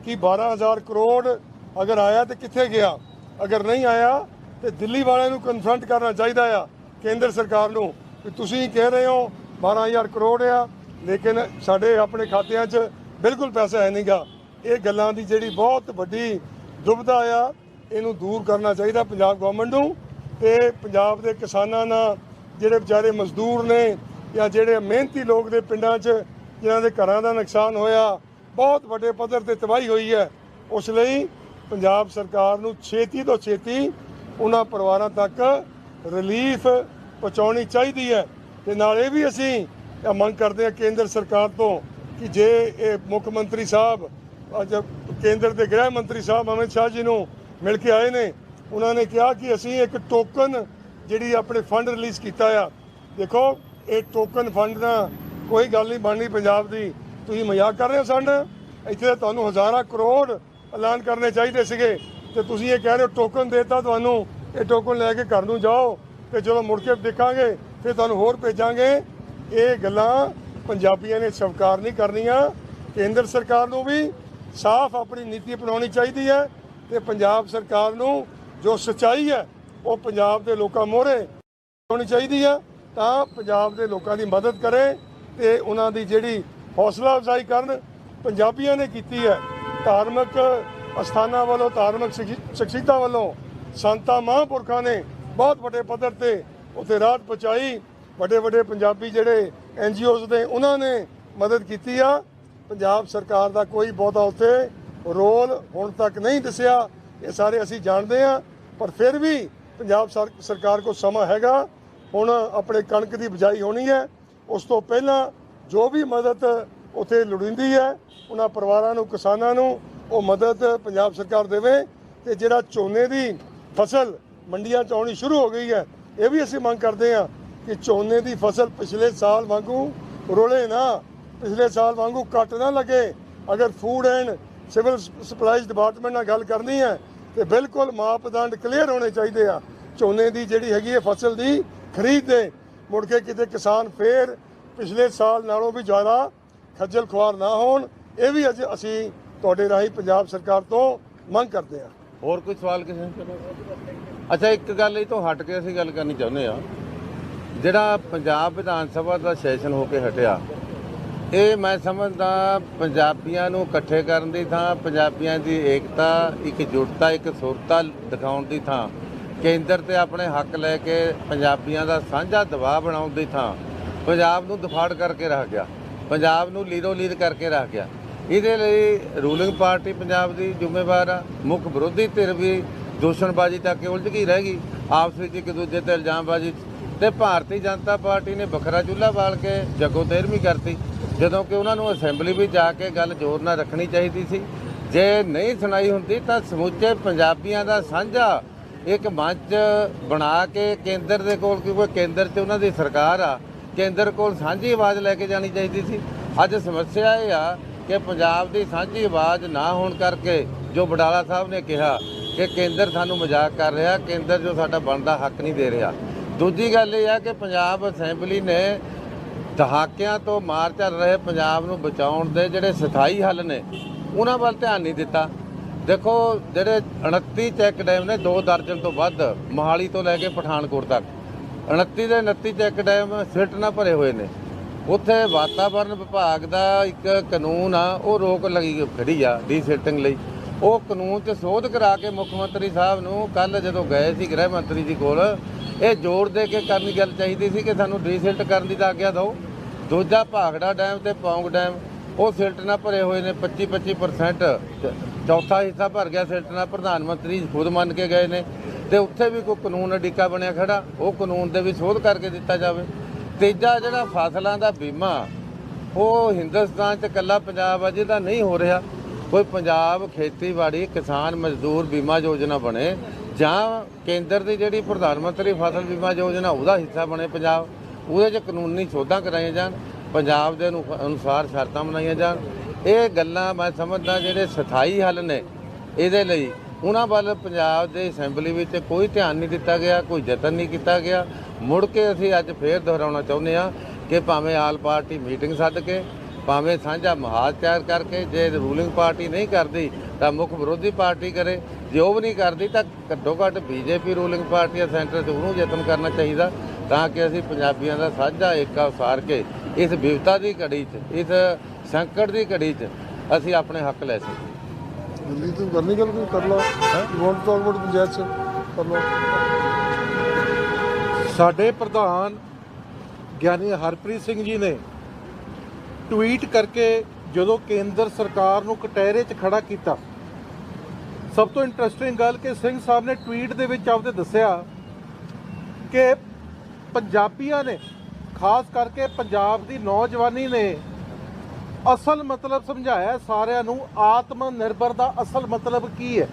ਕਿ 12000 ਕਰੋੜ ਅਗਰ ਆਇਆ ਤੇ ਕਿੱਥੇ ਗਿਆ? ਅਗਰ ਨਹੀਂ ਆਇਆ ਤੇ ਦਿੱਲੀ ਵਾਲਿਆਂ ਨੂੰ ਕਨਫਰੰਟ ਕਰਨਾ ਚਾਹੀਦਾ ਆ, ਕੇਂਦਰ ਸਰਕਾਰ ਨੂੰ, ਕਿ ਤੁਸੀਂ ਕਹਿ ਰਹੇ ਹੋ 12000 ਕਰੋੜ ਆ, ਲੇਕਿਨ ਸਾਡੇ ਆਪਣੇ ਖਾਤਿਆਂ 'ਚ ਬਿਲਕੁਲ ਪੈਸਾ ਹੈ ਨਹੀਂਗਾ ਇਹ ਗੱਲਾਂ ਦੀ ਜਿਹੜੀ ਬਹੁਤ ਵੱਡੀ ਦੁਬਿਧਾ ਆ, ਇਹਨੂੰ ਦੂਰ ਕਰਨਾ ਚਾਹੀਦਾ ਪੰਜਾਬ ਗਵਰਨਮੈਂਟ ਨੂੰ ਤੇ ਪੰਜਾਬ ਦੇ ਕਿਸਾਨਾਂ ਨਾਲ ਜਿਹੜੇ ਵਿਚਾਰੇ ਮਜ਼ਦੂਰ ਨੇ ਜਾਂ ਜਿਹੜੇ ਮਿਹਨਤੀ ਲੋਕ ਦੇ ਪਿੰਡਾਂ 'ਚ ਜਿਨ੍ਹਾਂ ਦੇ ਘਰਾਂ ਦਾ ਨੁਕਸਾਨ ਹੋਇਆ, ਬਹੁਤ ਵੱਡੇ ਪੱਧਰ ਤੇ ਤਬਾਹੀ ਹੋਈ ਹੈ। ਉਸ ਲਈ ਪੰਜਾਬ ਸਰਕਾਰ ਨੂੰ ਛੇਤੀ ਤੋਂ ਛੇਤੀ ਉਹਨਾਂ ਪਰਿਵਾਰਾਂ ਤੱਕ ਰਿਲੀਫ ਪਹੁੰਚਾਉਣੀ ਚਾਹੀਦੀ ਹੈ ਤੇ ਨਾਲ ਇਹ ਵੀ ਅਸੀਂ ਮੰਗ ਕਰਦੇ ਹਾਂ ਕੇਂਦਰ ਸਰਕਾਰ ਤੋਂ ਕਿ ਜੇ ਇਹ ਮੁੱਖ ਮੰਤਰੀ ਸਾਹਿਬ ਅੱਜ ਕੇਂਦਰ ਦੇ ਗ੍ਰਹਿ ਮੰਤਰੀ ਸਾਹਿਬ ਅਮਿਤ ਸ਼ਾਹ ਜੀ ਨੂੰ ਮਿਲ ਕੇ ਆਏ ਨੇ। ਉਹਨਾਂ ਨੇ ਕਿਹਾ ਕਿ ਅਸੀਂ ਇੱਕ ਟੋਕਨ ਜਿਹੜੀ ਆਪਣੇ ਫੰਡ ਰਿਲੀਜ਼ ਕੀਤਾ ਆ। ਦੇਖੋ, ਇਹ ਟੋਕਨ ਫੰਡ ਦਾ ਕੋਈ ਗੱਲ ਨਹੀਂ ਬਣਨੀ ਪੰਜਾਬ ਦੀ। ਤੁਸੀਂ ਮਜ਼ਾਕ ਕਰ ਰਹੇ ਹੋ, ਸਾਡੇ? ਇੱਥੇ ਤਾਂ ਤੁਹਾਨੂੰ ਹਜ਼ਾਰਾਂ ਕਰੋੜ ਐਲਾਨ ਕਰਨੇ ਚਾਹੀਦੇ ਸੀਗੇ। ਤੇ ਤੁਸੀਂ ਇਹ ਕਹਿ ਰਹੇ ਹੋ ਟੋਕਨ ਦੇਤਾ ਤੁਹਾਨੂੰ, ਇਹ ਟੋਕਨ ਲੈ ਕੇ ਘਰ ਨੂੰ ਜਾਓ। ਤੇ ਜਦੋਂ ਮੁੜ ਕੇ ਦੇਖਾਂਗੇ, ਫਿਰ ਤੁਹਾਨੂੰ ਹੋਰ ਭੇਜਾਂਗੇ। ਇਹ ਗੱਲਾਂ ਪੰਜਾਬੀਆਂ ਨੇ ਸਵੀਕਾਰ ਨਹੀਂ ਕਰਨੀਆਂ। ਕੇਂਦਰ ਸਰਕਾਰ ਨੂੰ ਵੀ ਸਾਫ਼ ਆਪਣੀ ਨੀਤੀ ਅਪਣਾਉਣੀ ਚਾਹੀਦੀ ਹੈ ਤੇ ਪੰਜਾਬ ਸਰਕਾਰ ਨੂੰ ਜੋ ਸਚਾਈ ਹੈ, ਉਹ ਪੰਜਾਬ ਦੇ ਲੋਕਾਂ ਮੋਹਰੇ ਹੋਣੀ ਚਾਹੀਦੀ ਆ ਤਾਂ ਪੰਜਾਬ ਦੇ ਲੋਕਾਂ ਦੀ ਮਦਦ ਕਰੇ ਤੇ ਉਹਨਾਂ ਦੀ ਜਿਹੜੀ ਹੌਸਲਾ ਅਫਜ਼ਾਈ ਕਰਨ ਪੰਜਾਬੀਆਂ ਨੇ ਕੀਤੀ ਹੈ। ਧਾਰਮਿਕ ਅਸਥਾਨਾਂ ਵੱਲੋਂ, ਧਾਰਮਿਕ ਸ਼ਖੀ- ਸ਼ਖਸੀਅਤਾਂ ਵੱਲੋਂ ਸੰਤਾਂ, ਮਹਾਂਪੁਰਖਾਂ ਨੇ ਬਹੁਤ ਵੱਡੇ ਪੱਧਰ ਤੇ ਉੱਥੇ ਰਾਹਤ ਪਹੁੰਚਾਈ। ਵੱਡੇ ਵੱਡੇ ਪੰਜਾਬੀ ਜਿਹੜੇ ਐਨਜੀਓਜ਼ ਨੇ, ਉਹਨਾਂ ਨੇ ਮਦਦ ਕੀਤੀ ਆ। ਪੰਜਾਬ ਸਰਕਾਰ ਦਾ ਕੋਈ ਬਹੁਤਾ ਉੱਥੇ ਰੋਲ ਹੁਣ ਤੱਕ ਨਹੀਂ ਦੱਸਿਆ। ਇਹ ਸਾਰੇ ਅਸੀਂ ਜਾਣਦੇ ਆ ਪਰ ਫਿਰ ਵੀ ਪੰਜਾਬ ਸਰ- ਸਰਕਾਰ ਕੋਲ ਸਮਾਂ ਹੈਗਾ। ਹੁਣ ਆਪਣੇ ਕਣਕ ਦੀ ਬਿਜਾਈ ਹੋਣੀ ਹੈ। ਉਸ ਤੋਂ ਪਹਿਲਾਂ ਜੋ ਵੀ ਮਦਦ ਉੱਥੇ ਲੋੜੀਂਦੀ ਹੈ, ਉਹਨਾਂ ਪਰਿਵਾਰਾਂ ਨੂੰ, ਕਿਸਾਨਾਂ ਨੂੰ ਉਹ ਮਦਦ ਪੰਜਾਬ ਸਰਕਾਰ ਦੇਵੇ ਤੇ ਜਿਹੜਾ ਝੋਨੇ ਦੀ ਫਸਲ ਮੰਡੀਆਂ 'ਚ ਆਉਣੀ ਸ਼ੁਰੂ ਹੋ ਗਈ ਹੈ, ਇਹ ਵੀ ਅਸੀਂ ਮੰਗ ਕਰਦੇ ਹਾਂ ਕਿ ਝੋਨੇ ਦੀ ਫਸਲ ਪਿਛਲੇ ਸਾਲ ਵਾਂਗੂ ਰੋਲੇ ਨਾ ਪਿਛਲੇ ਸਾਲ ਵਾਂਗੂ ਕੱਟ ਨਾ ਲੱਗੇ। ਅਗਰ food and civil supplies department ਨਾਲ ਗੱਲ ਕਰਨੀ ਹੈ, ਤੇ ਬਿਲਕੁਲ ਮਾਪਦੰਡ ਕਲੀਅਰ ਹੋਣੇ ਚਾਹੀਦੇ ਆ। ਝੋਨੇ ਦੀ ਜਿਹੜੀ ਹੈਗੀ ਹੈ ਫਸਲ ਦੀ ਖਰੀਦ ਦੇ, ਮੁੜ ਕੇ ਕਿਤੇ ਕਿਸਾਨ ਫੇਰ ਪਿਛਲੇ ਸਾਲ ਨਾਲੋਂ ਵੀ ਜ਼ਿਆਦਾ ਖੱਜਲ ਖੁਆਰ ਨਾ ਹੋਣ। ਇਹ ਵੀ ਅੱਜ ਅਸੀਂ ਤੁਹਾਡੇ ਰਾਹੀਂ ਪੰਜਾਬ ਸਰਕਾਰ ਤੋਂ ਮੰਗ ਕਰਦੇ ਹਾਂ। ਹੋਰ ਕੋਈ ਸਵਾਲ ਕਿਸੇ ਨੂੰ? ਅੱਛਾ, ਇੱਕ ਗੱਲ ਇਹ ਤੋਂ ਹਟ ਕੇ ਅਸੀਂ ਗੱਲ ਕਰਨੀ ਚਾਹੁੰਦੇ ਆ ਜਿਹੜਾ ਪੰਜਾਬ ਵਿਧਾਨ ਸਭਾ ਦਾ ਸੈਸ਼ਨ ਹੋ ਕੇ ਹਟਿਆ ਇਹ ਮੈਂ ਸਮਝਦਾ ਪੰਜਾਬੀਆਂ ਨੂੰ ਇਕੱਠੇ ਕਰਨ ਦੀ ਥਾਂ, ਪੰਜਾਬੀਆਂ ਦੀ ਏਕਤਾ, ਇੱਕ ਜੁਟਤਾ ਇੱਕ ਸੁਰਤਾ ਦਿਖਾਉਣ ਦੀ ਥਾਂ। ਕੇਂਦਰ ਤੇ ਆਪਣੇ ਹੱਕ ਲੈ ਕੇ ਪੰਜਾਬੀਆਂ ਦਾ ਸਾਂਝਾ ਦਬਾਅ ਬਣਾਉਣ ਦੀ ਥਾਂ। ਪੰਜਾਬ ਨੂੰ ਦਫਾੜ ਕਰਕੇ ਰੱਖ ਗਿਆ। ਪੰਜਾਬ ਨੂੰ ਲੀਰੋ ਲੀਰ ਕਰਕੇ ਰੱਖ ਗਿਆ। ਇਹਦੇ ਲਈ ਰੂਲਿੰਗ ਪਾਰਟੀ ਪੰਜਾਬ ਦੀ ਜ਼ਿੰਮੇਵਾਰ ਆ। ਮੁੱਖ ਵਿਰੋਧੀ ਧਿਰ ਵੀ ਦੂਸ਼ਣਬਾਜ਼ੀ ਤੱਕ ਉਲਝ ਗਈ ਰਹਿ ਗਈ। ਆਪਸ ਵਿੱਚ ਇੱਕ ਦੂਜੇ ਤੇ ਇਲਜ਼ਾਮਬਾਜ਼ੀ ਤੇ ਭਾਰਤੀ ਜਨਤਾ ਪਾਰਟੀ ਨੇ ਵੱਖਰਾ ਚੁੱਲ੍ਹਾ ਬਾਲ ਕੇ ਜਗੋ ਤੇਰਵੀਂ ਕਰਤੀ, ਜਦੋਂ ਕਿ ਉਹਨਾਂ ਨੂੰ ਅਸੈਂਬਲੀ ਵਿੱਚ ਜਾ ਕੇ ਗੱਲ ਜ਼ੋਰ ਨਾਲ ਰੱਖਣੀ ਚਾਹੀਦੀ ਸੀ। ਜੇ ਨਹੀਂ ਸੁਣਾਈ ਹੁੰਦੀ ਤਾਂ ਸਮੁੱਚੇ ਪੰਜਾਬੀਆਂ ਦਾ ਸਾਂਝਾ ਇੱਕ ਮੰਚ ਬਣਾ ਕੇ ਕੇਂਦਰ ਦੇ ਕੋਲ, ਕਿਉਂਕਿ ਕੇਂਦਰ 'ਚ ਉਹਨਾਂ ਦੀ ਸਰਕਾਰ ਆ, ਕੇਂਦਰ ਕੋਲ ਸਾਂਝੀ ਆਵਾਜ਼ ਲੈ ਕੇ ਜਾਣੀ ਚਾਹੀਦੀ ਸੀ। ਅੱਜ ਸਮੱਸਿਆ ਇਹ ਆ ਕਿ ਪੰਜਾਬ ਦੀ ਸਾਂਝੀ ਆਵਾਜ਼ ਨਾ ਹੋਣ ਕਰਕੇ ਜੋ ਬਡਾਲਾ ਸਾਹਿਬ ਨੇ ਕਿਹਾ ਕਿ ਕੇਂਦਰ ਸਾਨੂੰ ਮਜ਼ਾਕ ਕਰ ਰਿਹਾ, ਕੇਂਦਰ ਜੋ ਸਾਡਾ ਬਣਦਾ ਹੱਕ ਨਹੀਂ ਦੇ ਰਿਹਾ। ਦੂਜੀ ਗੱਲ ਇਹ ਆ ਕਿ ਪੰਜਾਬ ਅਸੈਂਬਲੀ ਨੇ ਦਹਾਕਿਆਂ ਤੋਂ ਮਾਰ ਚੱਲ ਰਹੇ ਪੰਜਾਬ ਨੂੰ ਬਚਾਉਣ ਦੇ ਜਿਹੜੇ ਸਥਾਈ ਹੱਲ ਨੇ, ਉਹਨਾਂ ਵੱਲ ਧਿਆਨ ਨਹੀਂ ਦਿੱਤਾ। ਦੇਖੋ, ਜਿਹੜੇ 29 ਚੈੱਕ ਡੈਮ ਨੇ, ਦੋ ਦਰਜਨ ਤੋਂ ਵੱਧ ਮੋਹਾਲੀ ਤੋਂ ਲੈ ਕੇ ਪਠਾਨਕੋਟ ਤੱਕ। 29 ਦੇ 29 ਚੈੱਕ ਡੈਮ ਸਿਲਟ ਨਾਲ ਭਰੇ ਹੋਏ ਨੇ। ਉੱਥੇ ਵਾਤਾਵਰਣ ਵਿਭਾਗ ਦਾ ਇੱਕ ਕਾਨੂੰਨ ਆ, ਉਹ ਰੋਕ ਲੱਗੀ ਖੜੀ ਆ ਡੀ ਡੀਸਿਲਟਿੰਗ ਲਈ। ਉਹ ਕਾਨੂੰਨ 'ਚ ਸੋਧ ਕਰਾ ਕੇ ਮੁੱਖ ਮੰਤਰੀ ਸਾਹਿਬ ਨੂੰ ਕੱਲ ਜਦੋਂ ਗਏ ਸੀ ਗ੍ਰਹਿ ਮੰਤਰੀ ਜੀ ਕੋਲ ਇਹ ਜ਼ੋਰ ਦੇ ਕੇ ਕਰਨੀ ਗੱਲ ਚਾਹੀਦੀ ਸੀ ਕਿ ਸਾਨੂੰ ਡੀਸਿਲਟ ਕਰਨ ਦੀ ਤਾਂ ਆਗਿਆ ਦਿਓ। ਦੂਜਾ ਭਾਖੜਾ ਡੈਮ ਤੇ ਪੌਂਗ ਡੈਮ, ਉਹ ਸਿਲਟ ਨਾਲ ਭਰੇ ਹੋਏ ਨੇ 25 25% ਚੌਥਾ ਹਿੱਸਾ ਭਰ ਗਿਆ ਸਿਲਟ ਨਾਲ, ਪ੍ਰਧਾਨ ਮੰਤਰੀ ਖੁਦ ਮੰਨ ਕੇ ਗਏ ਨੇ। ਤੇ ਉੱਥੇ ਵੀ ਕੋਈ ਕਾਨੂੰਨ ਅਡੀਕਾ ਬਣਿਆ ਖੜਾ, ਉਹ ਕਾਨੂੰਨ ਦੇ ਵੀ ਸੋਧ ਕਰਕੇ ਦਿੱਤਾ ਜਾਵੇ। ਤੀਜਾ ਜਿਹੜਾ ਫਸਲਾਂ ਦਾ ਬੀਮਾ, ਉਹ ਹਿੰਦੁਸਤਾਨ 'ਚ ਇਕੱਲਾ ਪੰਜਾਬ ਆ, ਜਿਹਦਾ ਨਹੀਂ ਹੋ ਰਿਹਾ। ਕੋਈ ਪੰਜਾਬ ਖੇਤੀਬਾੜੀ ਕਿਸਾਨ ਮਜ਼ਦੂਰ ਬੀਮਾ ਯੋਜਨਾ ਬਣੇ ਜਾਂ ਕੇਂਦਰ ਦੀ ਜਿਹੜੀ ਪ੍ਰਧਾਨ ਮੰਤਰੀ ਫਸਲ ਬੀਮਾ ਯੋਜਨਾ, ਉਹਦਾ ਹਿੱਸਾ ਬਣੇ ਪੰਜਾਬ। ਉਹਦੇ 'ਚ ਕਾਨੂੰਨੀ ਸੋਧਾਂ ਕਰਾਈਆਂ ਜਾਣ, ਪੰਜਾਬ ਦੇ ਅਨੁ- ਅਨੁਸਾਰ ਸ਼ਰਤਾਂ ਬਣਾਈਆਂ ਜਾਣ। ਇਹ ਗੱਲਾਂ ਮੈਂ ਸਮਝਦਾ ਜਿਹੜੇ ਸਥਾਈ ਹੱਲ ਨੇ, ਇਹਦੇ ਲਈ ਉਹਨਾਂ ਵੱਲ ਪੰਜਾਬ ਦੇ ਅਸੈਂਬਲੀ ਵਿੱਚ ਕੋਈ ਧਿਆਨ ਨਹੀਂ ਦਿੱਤਾ ਗਿਆ, ਕੋਈ ਯਤਨ ਨਹੀਂ ਕੀਤਾ ਗਿਆ। ਮੁੜ ਕੇ ਅਸੀਂ ਅੱਜ ਫੇਰ ਦੁਹਰਾਉਣਾ ਚਾਹੁੰਦੇ ਹਾਂ ਕਿ ਭਾਵੇਂ ਆਲ ਪਾਰਟੀ ਮੀਟਿੰਗ ਸੱਦ ਕੇ, ਭਾਵੇਂ ਸਾਂਝਾ ਮਹਾਜ ਤਿਆਰ ਕਰਕੇ, ਜੇ ਰੂਲਿੰਗ ਪਾਰਟੀ ਨਹੀਂ ਕਰਦੀ ਤਾਂ ਮੁੱਖ ਵਿਰੋਧੀ ਪਾਰਟੀ ਕਰੇ। ਜੇ ਉਹ ਵੀ ਨਹੀਂ ਕਰਦੀ ਤਾਂ ਘੱਟੋ ਘੱਟ ਬੀਜੇਪੀ ਰੂਲਿੰਗ ਪਾਰਟੀ ਆ ਸੈਂਟਰ 'ਚ ਉਹਨੂੰ ਯਤਨ ਕਰਨਾ ਚਾਹੀਦਾ ਤਾਂ ਕਿ ਅਸੀਂ ਪੰਜਾਬੀਆਂ ਦਾ ਸਾਂਝਾ ਏਕਾ ਉਸਾਰ ਕੇ ਇਸ ਵਿਵਤਾ ਦੀ ਘੜੀ 'ਚ ਇਸ ਸੰਕਟ ਦੀ ਘੜੀ 'ਚ ਅਸੀਂ ਆਪਣੇ ਹੱਕ ਲੈ ਸਕੀਏ। ਦਿੱਲੀ ਤੋਂ ਕਰਨੀ ਗੱਲ ਕੋਈ ਕਰ ਲਾ। You want talk about panchayat ਸੇ ਕਰ ਲਾ। ਸਾਡੇ ਪ੍ਰਧਾਨ ਗਿਆਨੀ ਹਰਪ੍ਰੀਤ ਸਿੰਘ ਜੀ ਨੇ ਟਵੀਟ ਕਰਕੇ ਜਦੋਂ ਕੇਂਦਰ ਸਰਕਾਰ ਨੂੰ ਕਟਹਿਰੇ 'ਚ ਖੜਾ ਕੀਤਾ ਸਭ ਤੋਂ ਇੰਟਰਸਟਿੰਗ ਗੱਲ ਕਿ ਸਿੰਘ ਸਾਹਿਬ ਨੇ ਟਵੀਟ ਦੇ ਵਿੱਚ ਆਪਦੇ ਦੱਸਿਆ ਕਿ ਪੰਜਾਬੀਆਂ ਨੇ, ਖਾਸ ਕਰਕੇ ਪੰਜਾਬ ਦੀ ਨੌਜਵਾਨੀ ਨੇ ਅਸਲ ਮਤਲਬ ਸਮਝਾਇਆ ਸਾਰਿਆਂ ਨੂੰ ਆਤਮ ਨਿਰਭਰ ਦਾ ਅਸਲ ਮਤਲਬ ਕੀ ਹੈ।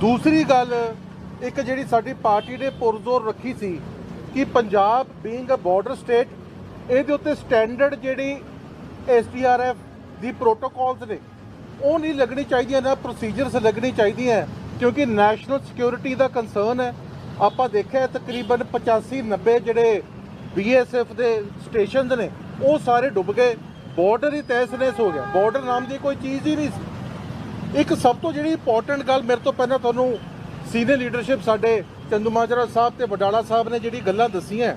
ਦੂਸਰੀ ਗੱਲ, ਇੱਕ ਜਿਹੜੀ ਸਾਡੀ ਪਾਰਟੀ ਨੇ ਪੁਰਜ਼ੋਰ ਰੱਖੀ ਸੀ ਕਿ Punjab being a border state ਇਹਦੇ ਉੱਤੇ ਸਟੈਂਡਰਡ ਜਿਹੜੀ ਐਸਡੀਆਰਐਫ ਦੀ ਪ੍ਰੋਟੋਕਾਲਸ ਨੇ ਉਹ ਨਹੀਂ ਲੱਗਣੀ ਚਾਹੀਦੀਆਂ ਨਾ ਪ੍ਰੋਸੀਜਰਸ ਲੱਗਣੀ ਚਾਹੀਦੀਆਂ ਕਿਉਂਕਿ ਨੈਸ਼ਨਲ ਸਿਕਿਉਰਿਟੀ ਦਾ ਕੰਸਰਨ ਹੈ। ਆਪਾਂ ਦੇਖਿਆ ਤਕਰੀਬਨ 85 90 ਜਿਹੜੇ ਬੀਐਸਐਫ ਦੇ ਸਟੇਸ਼ਨਸ ਨੇ, ਉਹ ਸਾਰੇ ਡੁੱਬ ਗਏ। ਬਾਰਡਰ ਹੀ ਤਹਿਸ-ਨਹਿਸ ਹੋ ਗਿਆ। ਬਾਰਡਰ ਨਾਮ ਦੀ ਕੋਈ ਚੀਜ਼ ਹੀ ਨਹੀਂ ਸੀ। ਇੱਕ ਸਭ ਤੋਂ ਜਿਹੜੀ ਇੰਪੋਰਟੈਂਟ ਗੱਲ ਮੇਰੇ ਤੋਂ ਪਹਿਲਾਂ ਤੁਹਾਨੂੰ ਸੀਨੀਅਰ ਲੀਡਰਸ਼ਿਪ ਸਾਡੇ ਚੰਦੂਮਾਜਰਾ ਸਾਹਿਬ ਤੇ ਵਡਾਲਾ ਸਾਹਿਬ ਨੇ ਜਿਹੜੀ ਗੱਲਾਂ ਦਸੀਆਂ,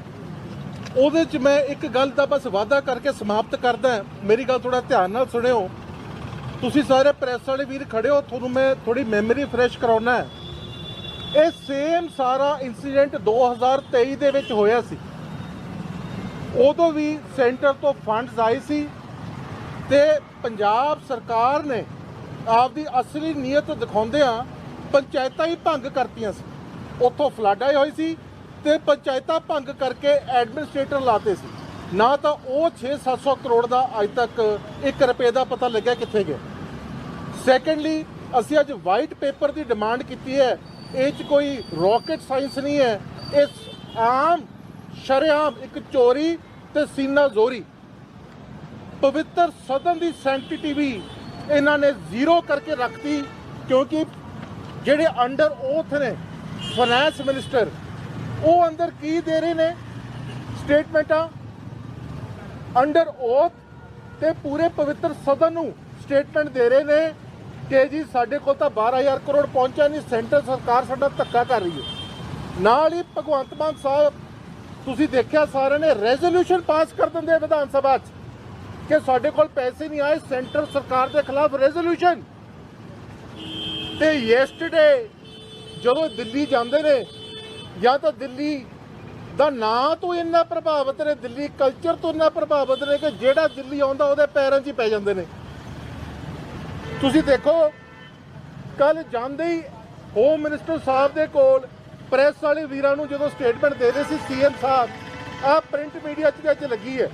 ਉਹਦੇ 'ਚ ਮੈਂ ਇੱਕ ਗੱਲ ਦਾ ਬਸ ਵਾਅਦਾ ਕਰਕੇ ਸਮਾਪਤ ਕਰਦਾ। ਮੇਰੀ ਗੱਲ ਥੋੜਾ ਧਿਆਨ ਨਾਲ ਸੁਣਿਓ। ਤੁਸੀਂ ਸਾਰੇ ਪ੍ਰੈਸ ਵਾਲੇ ਵੀਰ ਖੜੇ ਹੋ, ਤੁਹਾਨੂੰ ਮੈਂ ਥੋੜੀ ਮੈਮਰੀ ਫਰੈਸ਼ ਕਰਾਉਣਾ ਹੈ। ਇਹ ਸੇਮ ਸਾਰਾ ਇਨਸੀਡੈਂਟ 2023 ਦੇ ਵਿੱਚ ਹੋਇਆ ਸੀ। ਉਦੋਂ ਵੀ ਸੈਂਟਰ ਤੋਂ ਫੰਡਸ ਆਏ ਸੀ ਤੇ ਪੰਜਾਬ ਸਰਕਾਰ ਨੇ ਆਪਦੀ ਅਸਲੀ ਨੀਅਤ ਦਿਖਾਉਂਦਿਆਂ ਪੰਚਾਇਤਾਂ ਹੀ ਭੰਗ ਕਰਤੀਆਂ ਸੀ। ਉੱਥੋਂ ਫਲੱਡ ਆਈ ਹੋਈ ਸੀ ਤੇ ਪੰਚਾਇਤਾਂ ਭੰਗ ਕਰਕੇ ਐਡਮਿਨਿਸਟ੍ਰੇਟਰ ਲਾਤੇ ਸੀ। ਨਾ ਤਾਂ ਉਹ 6-700 ਕਰੋੜ ਦਾ ਅੱਜ ਤੱਕ 1 ਰੁਪਏ ਦਾ ਪਤਾ ਲੱਗਿਆ ਕਿੱਥੇ ਗਿਆ। ਸੈਕੰਡਲੀ ਅਸੀਂ ਅੱਜ ਵਾਈਟ ਪੇਪਰ ਦੀ ਡਿਮਾਂਡ ਕੀਤੀ ਹੈ। ਇਹ ਚ ਕੋਈ ਰਾਕਟ ਸਾਇੰਸ ਨਹੀਂ ਹੈ। ਇਹ ਆਮ ਸ਼ਰੇਆਮ ਇੱਕ ਚੋਰੀ ਤੇ ਸੀਨਾ ਜ਼ੋਰੀ। ਪਵਿੱਤਰ ਸਦਨ ਦੀ ਸੈਂਕਟੀਟੀ ਵੀ ਇਹਨਾਂ ਨੇ ਜ਼ੀਰੋ ਕਰਕੇ ਰੱਖਤੀ ਕਿਉਂਕਿ ਜਿਹੜੇ ਅੰਡਰ ਓਥ ਨੇ ਫਾਈਨੈਂਸ ਮਿਨਿਸਟਰ ਉਹ ਅੰਦਰ ਕੀ ਦੇ ਰਹੇ ਨੇ? ਸਟੇਟਮੈਂਟਾਂ ਅੰਡਰ ਓਥ ਤੇ ਪੂਰੇ ਪਵਿੱਤਰ ਸਦਨ ਨੂੰ ਸਟੇਟਮੈਂਟ ਦੇ ਰਹੇ ਨੇ। ਕਿ ਜੀ ਸਾਡੇ ਕੋਲ ਤਾਂ 12000 ਕਰੋੜ ਪਹੁੰਚਿਆ ਨਹੀਂ, ਸੈਂਟਰ ਸਰਕਾਰ ਸਾਡਾ ਧੱਕਾ ਕਰ ਰਹੀ ਹੈ। ਨਾਲ ਹੀ ਭਗਵੰਤ ਮਾਨ ਸਾਹਿਬ, ਤੁਸੀਂ ਦੇਖਿਆ ਸਾਰਿਆਂ ਨੇ ਰੈਜ਼ੋਲੂਸ਼ਨ ਪਾਸ ਕਰ ਦਿੰਦੇ ਵਿਧਾਨ ਸਭਾ 'ਚ ਕਿ ਸਾਡੇ ਕੋਲ ਪੈਸੇ ਨਹੀਂ ਆਏ, ਸੈਂਟਰ ਸਰਕਾਰ ਦੇ ਖਿਲਾਫ ਰੈਜ਼ੋਲੂਸ਼ਨ ਤੇ ਯੈਸਟਰਡੇ ਜਦੋਂ ਦਿੱਲੀ ਜਾਂਦੇ ਨੇ, ਜਾਂ ਤਾਂ ਦਿੱਲੀ ਦਾ ਨਾਂ ਤੋਂ ਇੰਨਾ ਪ੍ਰਭਾਵਿਤ ਨੇ, ਦਿੱਲੀ ਕਲਚਰ ਤੋਂ ਇੰਨਾ ਪ੍ਰਭਾਵਿਤ ਨੇ ਕਿ ਜਿਹੜਾ ਦਿੱਲੀ ਆਉਂਦਾ ਉਹਦੇ ਪੈਰਾਂ 'ਚ ਹੀ ਪੈ ਜਾਂਦੇ ਨੇ। ਤੁਸੀਂ ਦੇਖੋ ਕੱਲ ਜਾਂਦੇ ਹੀ ਹੋਮ ਮਿਨਿਸਟਰ ਸਾਹਿਬ ਦੇ ਕੋਲ ਪ੍ਰੈਸ ਵਾਲੇ ਵੀਰਾਂ ਨੂੰ ਜਦੋਂ ਸਟੇਟਮੈਂਟ ਦੇ ਰਹੇ ਸੀ ਸੀਐਮ ਸਾਹਿਬ, ਆਹ ਪ੍ਰਿੰਟ ਮੀਡੀਆ 'ਚ ਅੱਜ ਲੱਗੀ ਹੈ।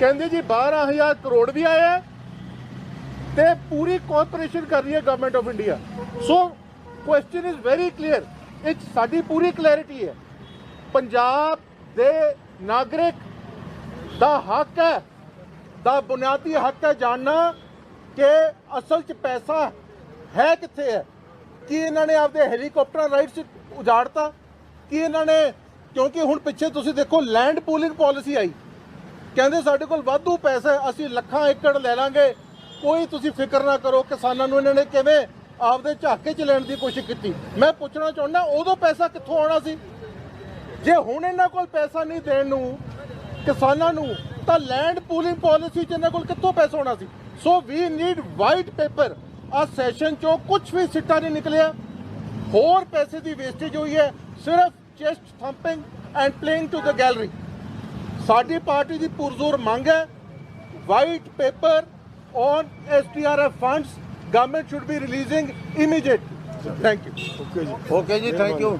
ਕਹਿੰਦੇ ਜੀ 12000 ਕਰੋੜ ਵੀ ਆਇਆ ਤੇ ਪੂਰੀ ਕੋਆਪਰੇਸ਼ਨ ਕਰ ਰਹੀ ਹੈ government of India so question is very clear ਇਹ 'ਚ ਸਾਡੀ ਪੂਰੀ ਕਲੈਰਿਟੀ ਹੈ। ਪੰਜਾਬ ਦੇ ਨਾਗਰਿਕ ਦਾ ਹੱਕ ਹੈ, ਦਾ ਬੁਨਿਆਦੀ ਹੱਕ ਹੈ ਜਾਣਨਾ। ਕਿ ਅਸਲ 'ਚ ਪੈਸਾ ਹੈ ਕਿੱਥੇ ਹੈ? ਕੀ ਇਹਨਾਂ ਨੇ ਆਪਦੇ ਹੈਲੀਕਾਪਟਰ ਰਾਈਟਸ ਉਜਾੜਤਾ? ਕੀ ਇਹਨਾਂ ਨੇ, ਕਿਉਂਕਿ ਹੁਣ ਪਿੱਛੇ ਤੁਸੀਂ ਦੇਖੋ ਲੈਂਡ ਪੂਲਿੰਗ ਪਾਲਿਸੀ ਆਈ। ਕਹਿੰਦੇ ਸਾਡੇ ਕੋਲ ਵਾਧੂ ਪੈਸਾ ਅਸੀਂ ਲੱਖਾਂ ਏਕੜ ਲੈ ਲਾਂਗੇ। ਕੋਈ ਤੁਸੀਂ ਫਿਕਰ ਨਾ ਕਰੋ, ਕਿਸਾਨਾਂ ਨੂੰ ਇਹਨਾਂ ਨੇ ਕਿਵੇਂ ਆਪਦੇ ਝਾਕੇ 'ਚ ਲੈਣ ਦੀ ਕੋਸ਼ਿਸ਼ ਕੀਤੀ। ਮੈਂ ਪੁੱਛਣਾ ਚਾਹੁੰਦਾ, ਉਦੋਂ ਪੈਸਾ ਕਿੱਥੋਂ ਆਉਣਾ ਸੀ? ਜੇ ਹੁਣ ਇਹਨਾਂ ਕੋਲ ਪੈਸਾ ਨਹੀਂ ਦੇਣ ਨੂੰ ਕਿਸਾਨਾਂ ਨੂੰ, ਤਾਂ ਲੈਂਡ ਪੂਲਿੰਗ ਪਾਲਿਸੀ 'ਚ ਇਹਨਾਂ ਕੋਲ ਕਿੱਥੋਂ ਪੈਸਾ ਆਉਣਾ ਸੀ? So we need white paper ਆ ਸੈਸ਼ਨ 'ਚੋਂ ਕੁਝ ਵੀ ਸਿੱਟਾ ਨਹੀਂ ਨਿਕਲਿਆ। ਹੋਰ ਪੈਸੇ ਦੀ ਵੇਸਟੇਜ ਹੋਈ ਹੈ। ਸਿਰਫ chest thumping and playing to the gallery ਸਾਡੀ ਪਾਰਟੀ ਦੀ ਪੁਰਜ਼ੋਰ ਮੰਗ ਹੈ। White paper on SDRF funds government should be releasing immediate thank you okay ji okay ji thank you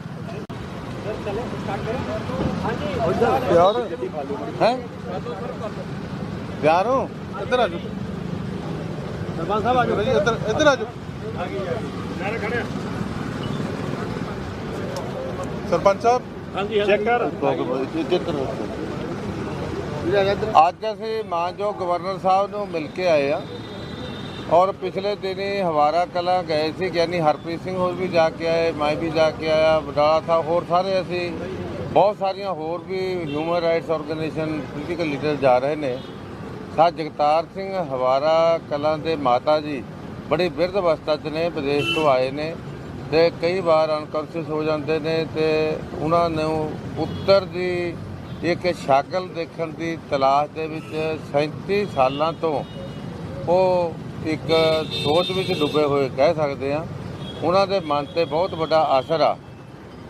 ਪਿਆਰ ਹੈ? ਪਿਆਰ ਹੋ? ਇੱਧਰ ਆ ਜਾਓ। ਸਰਪੰਚ ਸਾਹਿਬ ਆ ਜਾਓ। ਜੀ ਇੱਧਰ ਇੱਧਰ ਆ ਜਾਓ। ਸਰਪੰਚ ਸਾਹਿਬ ਅੱਜ ਅਸੀਂ ਮਾਨਯੋਗ ਗਵਰਨਰ ਸਾਹਿਬ ਨੂੰ ਮਿਲ ਕੇ ਆਏ ਆ ਔਰ ਪਿਛਲੇ ਦਿਨੀ ਹਵਾਰਾ ਕਲਾਂ ਗਏ ਸੀ ਗਿਆਨੀ ਹਰਪ੍ਰੀਤ ਸਿੰਘ ਹੋਰ ਵੀ ਜਾ ਕੇ ਆਏ ਮੈਂ ਵੀ ਜਾ ਕੇ ਆਇਆ ਬਡਾਲਾ ਸਾਹਿਬ ਹੋਰ ਸਾਰੇ ਅਸੀਂ ਬਹੁਤ ਸਾਰੀਆਂ ਹੋਰ ਵੀ human rights organisation political leader ਜਾ ਰਹੇ ਨੇ। ਸਾ ਜਗਤਾਰ ਸਿੰਘ ਹਵਾਰਾ ਕਲਾਂ ਦੇ ਮਾਤਾ ਜੀ ਬੜੀ ਬਿਰਧ ਅਵਸਥਾ 'ਚ ਨੇ, ਵਿਦੇਸ਼ ਤੋਂ ਆਏ ਨੇ ਤੇ ਕਈ ਵਾਰ ਅਨਕੌਂਸ਼ੀਅਸ ਹੋ ਜਾਂਦੇ ਨੇ ਤੇ ਉਹਨਾਂ ਨੂੰ ਪੁੱਤਰ ਦੀ ਇੱਕ ਸ਼ਕਲ ਦੇਖਣ ਦੀ ਤਲਾਸ਼ ਦੇ ਵਿੱਚ 37 ਸਾਲਾਂ ਤੋਂ ਉਹ ਇੱਕ ਸੋਚ ਵਿੱਚ ਡੁੱਬੇ ਹੋਏ ਕਹਿ ਸਕਦੇ ਆ ਉਹਨਾਂ ਦੇ ਮਨ ਤੇ ਬਹੁਤ ਵੱਡਾ ਅਸਰ ਆ।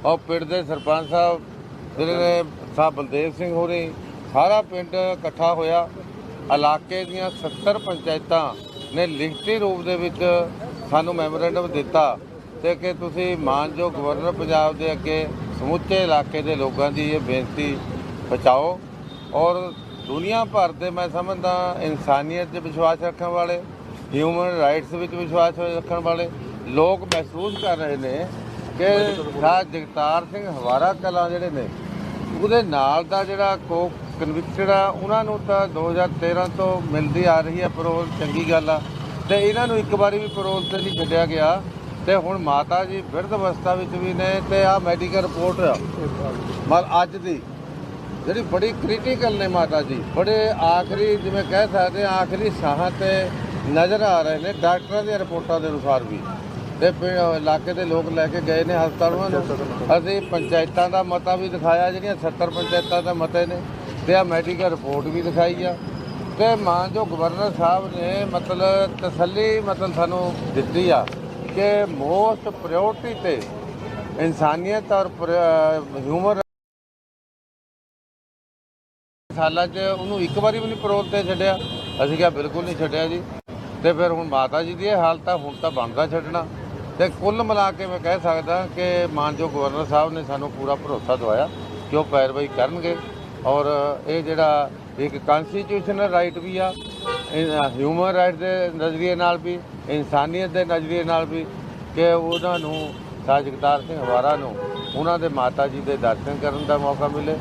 ਔਰ ਪਿੰਡ ਦੇ ਸਰਪੰਚ ਸਾਹਿਬ, ਜਿਹੜੇ ਨੇ ਸਾਹਿਬ ਬਲਦੇਵ ਸਿੰਘ ਹੋਰੀ, ਸਾਰਾ ਪਿੰਡ ਇਕੱਠਾ ਹੋਇਆ। ਇਲਾਕੇ ਦੀਆਂ 70 ਪੰਚਾਇਤਾਂ ਨੇ ਲਿਖਤੀ ਰੂਪ ਦੇ ਵਿੱਚ ਸਾਨੂੰ ਮੈਮੋਰੈਂਡਮ ਦਿੱਤਾ ਤੇ ਕਿ ਤੁਸੀਂ ਮਾਨਯੋਗ ਗਵਰਨਰ ਪੰਜਾਬ ਦੇ ਅੱਗੇ ਸਮੁੱਚੇ ਇਲਾਕੇ ਦੇ ਲੋਕਾਂ ਦੀ ਇਹ ਬੇਨਤੀ ਪਹੁੰਚਾਓ। ਔਰ ਦੁਨੀਆ ਭਰ ਦੇ ਮੈਂ ਸਮਝਦਾ ਇਨਸਾਨੀਅਤ 'ਚ ਵਿਸ਼ਵਾਸ ਰੱਖਣ ਵਾਲੇ ਹਿਊਮਨ ਰਾਈਟਸ ਵਿੱਚ ਵਿਸ਼ਵਾਸ ਰੱਖਣ ਵਾਲੇ ਲੋਕ ਮਹਿਸੂਸ ਕਰ ਰਹੇ ਨੇ ਕਿ ਸਾਹ ਜਗਤਾਰ ਸਿੰਘ ਹਵਾਰਾ ਕਲਾਂ ਜਿਹੜੇ ਨੇ ਉਹਦੇ ਨਾਲ ਦਾ ਜਿਹੜਾ ਕੋ ਕਨਵਿਕਟਡ ਆ ਉਹਨਾਂ ਨੂੰ ਤਾਂ 2013 ਤੋਂ ਮਿਲਦੀ ਆ ਰਹੀ ਹੈ ਪਰੋਲ ਚੰਗੀ ਗੱਲ ਆ। ਤੇ ਇਹਨਾਂ ਨੂੰ ਇੱਕ ਵਾਰੀ ਵੀ ਪਰੋਲ ਤੇ ਨਹੀਂ ਛੱਡਿਆ ਗਿਆ। ਤੇ ਹੁਣ ਮਾਤਾ ਜੀ ਬਿਰਧ ਅਵਸਥਾ ਵਿੱਚ ਵੀ ਨੇ ਤੇ ਆ ਮੈਡੀਕਲ ਰਿਪੋਰਟ ਆ। ਮਰ ਅੱਜ ਦੀ ਜਿਹੜੀ ਬੜੀ ਕ੍ਰਿਟੀਕਲ ਨੇ ਮਾਤਾ ਜੀ। ਬੜੇ ਆਖਰੀ ਜਿਵੇਂ ਕਹਿ ਸਕਦੇ ਹਾਂ ਆਖਰੀ ਸਾਹਾਂ ਤੇ ਨਜ਼ਰ ਆ ਰਹੇ ਨੇ ਡਾਕਟਰਾਂ ਦੀਆਂ ਰਿਪੋਰਟਾਂ ਦੇ ਅਨੁਸਾਰ ਵੀ। ਤੇ ਇਲਾਕੇ ਦੇ ਲੋਕ ਲੈ ਕੇ ਗਏ ਨੇ ਹਸਪਤਾਲਾਂ ਨੂੰ। ਅਸੀਂ ਪੰਚਾਇਤਾਂ ਦਾ ਮਤਾ ਵੀ ਦਿਖਾਇਆ ਜਿਹੜੀਆਂ 70 ਪੰਚਾਇਤਾਂ ਦਾ ਮਤੇ ਨੇ। ਤੇ ਆ ਮੈਡੀਕਲ ਰਿਪੋਰਟ ਵੀ ਦਿਖਾਈ ਆ। ਤੇ ਜੋ ਗਵਰਨਰ ਸਾਹਿਬ ਨੇ ਮਤਲਬ ਤਸੱਲੀ ਮਤਲਬ ਸਾਨੂੰ ਦਿੱਤੀ ਆ ਕਿ ਮੋਸਟ ਪ੍ਰਾਇੋਰਟੀ ਤੇ ਇਨਸਾਨੀਅਤ ਔਰ ਹਿਊਮਨ ਸਾਲਾਂ 'ਚ ਉਹਨੂੰ ਇੱਕ ਵਾਰੀ ਵੀ ਨਹੀਂ ਪਰੋਲ ਤੇ ਛੱਡਿਆ। ਅਸੀਂ ਕਿਹਾ ਬਿਲਕੁਲ ਨਹੀਂ ਛੱਡਿਆ ਜੀ। ਤੇ ਫਿਰ ਹੁਣ ਮਾਤਾ ਜੀ ਦੀ ਇਹ ਹਾਲਤ ਆ, ਹੁਣ ਤਾਂ ਬਣਦਾ ਛੱਡਣਾ। ਤੇ ਕੁੱਲ ਮਿਲਾ ਕੇ ਮੈਂ ਕਹਿ ਸਕਦਾ ਕਿ ਮਾਨਯੋਗ ਗਵਰਨਰ ਸਾਹਿਬ ਨੇ ਸਾਨੂੰ ਪੂਰਾ ਭਰੋਸਾ ਦਵਾਇਆ ਕਿ ਉਹ ਪੈਰਵਾਈ ਕਰਨਗੇ। ਔਰ ਇਹ ਜਿਹੜਾ ਇੱਕ ਕਨਸਟੀਟਿਊਸ਼ਨਲ ਰਾਈਟ ਵੀ ਆ ਹਿਊਮਨ ਰਾਈਟ ਦੇ ਨਜ਼ਰੀਏ ਨਾਲ ਵੀ, ਇਨਸਾਨੀਅਤ ਦੇ ਨਜ਼ਰੀਏ ਨਾਲ ਵੀ, ਕਿ ਉਹਨਾਂ ਨੂੰ ਸਾਜ ਜਗਤਾਰ ਸਿੰਘ ਹਵਾਰਾ ਨੂੰ ਉਹਨਾਂ ਦੇ ਮਾਤਾ ਜੀ ਦੇ ਦਰਸ਼ਨ ਕਰਨ ਦਾ ਮੌਕਾ ਮਿਲੇ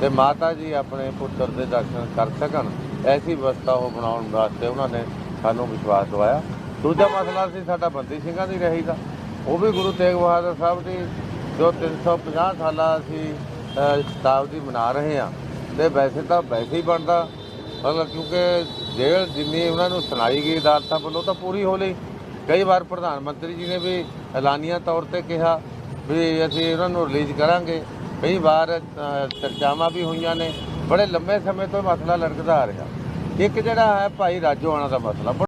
ਤੇ ਮਾਤਾ ਜੀ ਆਪਣੇ ਪੁੱਤਰ ਦੇ ਦਰਸ਼ਨ ਕਰ ਸਕਣ, ਐਸੀ ਵਿਵਸਥਾ ਉਹ ਬਣਾਉਣ ਵਾਸਤੇ ਉਹਨਾਂ ਨੇ ਸਾਨੂੰ ਵਿਸ਼ਵਾਸ ਦਵਾਇਆ। ਦੂਜਾ ਮਸਲਾ ਸੀ ਸਾਡਾ ਬੰਦੀ ਸਿੰਘਾਂ ਦੀ ਰਹੀ ਦਾ, ਉਹ ਵੀ ਗੁਰੂ ਤੇਗ ਬਹਾਦਰ ਸਾਹਿਬ ਦੀ ਜੋ 350 ਸਾਲਾ ਅਸੀਂ ਸ਼ਤਾਬਦੀ ਮਨਾ ਰਹੇ ਹਾਂ। ਤੇ ਵੈਸੇ ਤਾਂ ਵੈਸੇ ਹੀ ਬਣਦਾ। ਮਤਲਬ ਕਿਉਂਕਿ ਜੇਲ੍ਹ ਜਿੰਨੀ ਉਹਨਾਂ ਨੂੰ ਸੁਣਾਈ ਗਈ ਅਦਾਲਤਾਂ ਵੱਲੋਂ ਤਾਂ ਪੂਰੀ ਹੋ ਲਈ। ਕਈ ਵਾਰ ਪ੍ਰਧਾਨ ਮੰਤਰੀ ਜੀ ਨੇ ਵੀ ਐਲਾਨੀਆਂ ਤੌਰ ਤੇ ਕਿਹਾ ਵੀ ਅਸੀਂ ਉਹਨਾਂ ਨੂੰ ਰਿਲੀਜ਼ ਕਰਾਂਗੇ। ਕਈ ਵਾਰ ਚਰਚਾਵਾਂ ਵੀ ਹੋਈਆਂ ਨੇ। ਬੜੇ ਲੰਮੇ ਸਮੇਂ ਤੋਂ ਇਹ ਮਸਲਾ ਲੜਕਦਾ ਆ ਰਿਹਾ। ਇੱਕ ਜਿਹੜਾ ਹੈ ਭਾਈ ਰਾਜੋਆਣਾ ਦਾ ਮਸਲਾ।